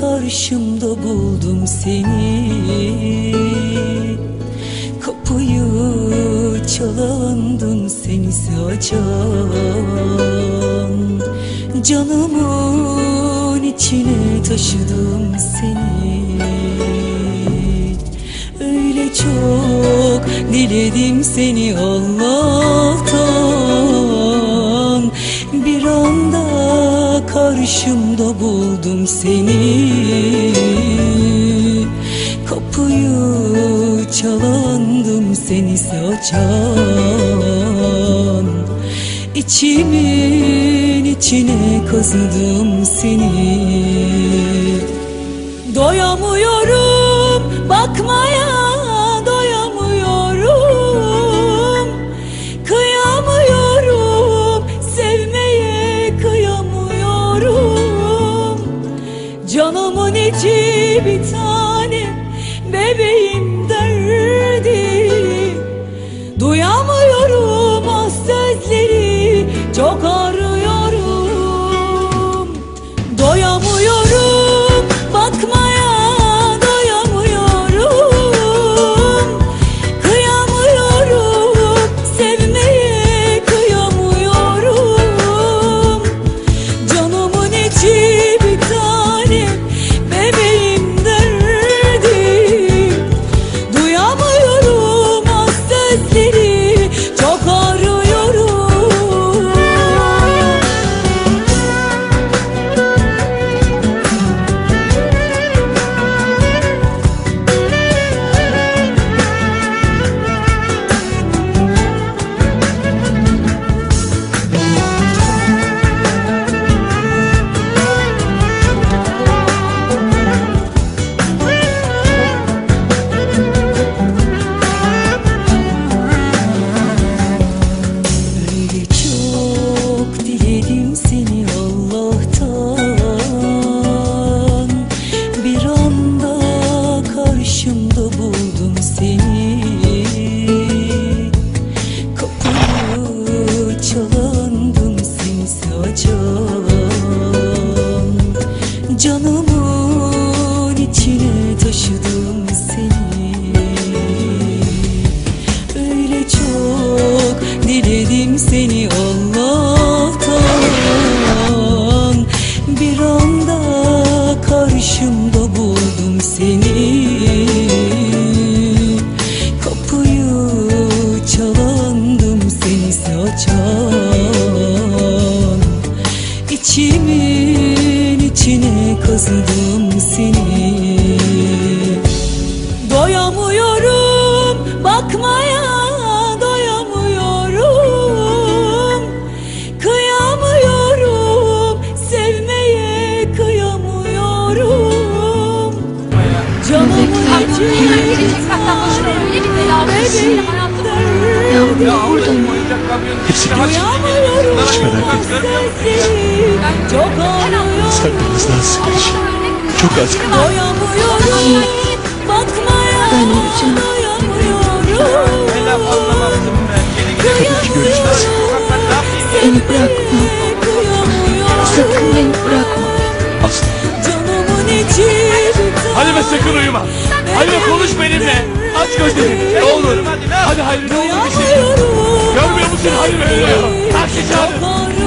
karşımda buldum seni. Kapıyı çalandım seni açan Canımın içine taşıdım seni. Öyle çok diledim seni Allah'tan karşımda buldum seni. Kapıyı çalandım seni açan. İçimin içine kazıdım seni bir tane bebeğim Hepsi. Duyamıyorum Hiç merak etme. lazım kardeşim. Çok az kaldı. Bakmaya doyamıyorum Tabii ki göreceğiz. Beni bırakma. Sakın beni bırakma. Aslı. Canımın içi Halime sakın uyuma. Halime konuş benimle. Aç gözlerini. Ne olur. Hadi Halime ne olur bir şey. Ölüyor. Taksi çağırın. Doyamıyorum